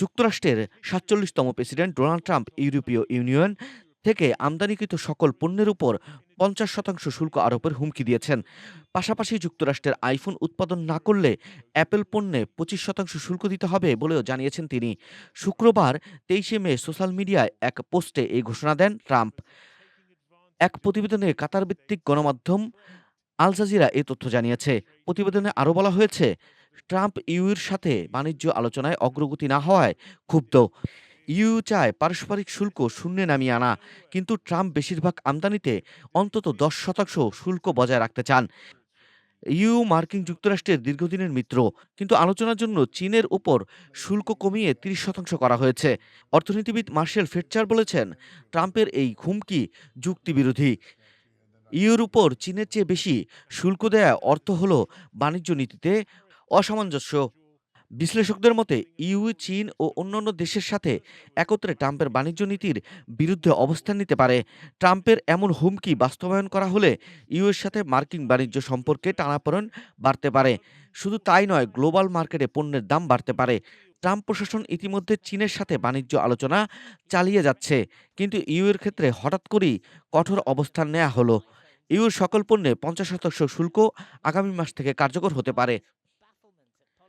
যুক্তরাষ্ট্রের সাতচল্লিশতম president Donald Trump ইউরোপীয় ইউনিয়ন থেকে আমদানিকৃত সকল পণ্যের উপর পঞ্চাশ শতাংশ শুল্ক আরোপের হুমকি দিয়েছেন। পাশাপাশি যুক্তরাষ্ট্রের আইফোন উৎপাদন না করলে অ্যাপেল পণ্যে পঁচিশ শতাংশ শুল্ক দিতে হবে বলেও জানিয়েছেন তিনি। শুক্রবার তেইশে মে সোশ্যাল মিডিয়ায় এক পোস্টে এই ঘোষণা দেন ট্রাম্প। এক প্রতিবেদনে কাতার ভিত্তিক গণমাধ্যম আল জাজিরা এই তথ্য জানিয়েছে। প্রতিবেদনে আরও বলা হয়েছে ট্রাম্প ইউর সাথে বাণিজ্য আলোচনায় অগ্রগতি না হওয়ায় ক্ষুব্ধ। ইউ চায় পারস্পরিক শুল্ক শূন্যে নামিয়ে আনা, কিন্তু ট্রাম্প বেশিরভাগ আমদানিতে অন্তত দশ শতাংশ শুল্ক বজায় রাখতে চান। ইউ মার্কিন যুক্তরাষ্ট্রের দীর্ঘদিনের মিত্র, কিন্তু আলোচনার জন্য চীনের উপর শুল্ক কমিয়ে তিরিশ শতাংশ করা হয়েছে। অর্থনীতিবিদ মার্শেল ফেটচার বলেছেন, ট্রাম্পের এই হুমকি যুক্তিবিরোধী। ইউর উপর চীনের চেয়ে বেশি শুল্ক দেয়া অর্থ হল বাণিজ্য নীতিতে অসামঞ্জস্য। বিশ্লেষকদের মতে, ইউ, চীন ও অন্যান্য দেশের সাথে একত্রে ট্রাম্পের বাণিজ্য নীতির বিরুদ্ধে অবস্থান নিতে পারে। ট্রাম্পের এমন হুমকি বাস্তবায়ন করা হলে ইউ এর সাথে মার্কিন বাণিজ্য সম্পর্কে টানাপোড়েন বাড়তে পারে। শুধু তাই নয়, গ্লোবাল মার্কেটে পণ্যের দাম বাড়তে পারে। ট্রাম্প প্রশাসন ইতিমধ্যে চীনের সাথে বাণিজ্য আলোচনা চালিয়ে যাচ্ছে, কিন্তু ইউ এর ক্ষেত্রে হঠাৎ করেই কঠোর অবস্থান নেওয়া হলো। ইউর সকল পণ্যে পঞ্চাশ শতাংশ শুল্ক আগামী মাস থেকে কার্যকর হতে পারে।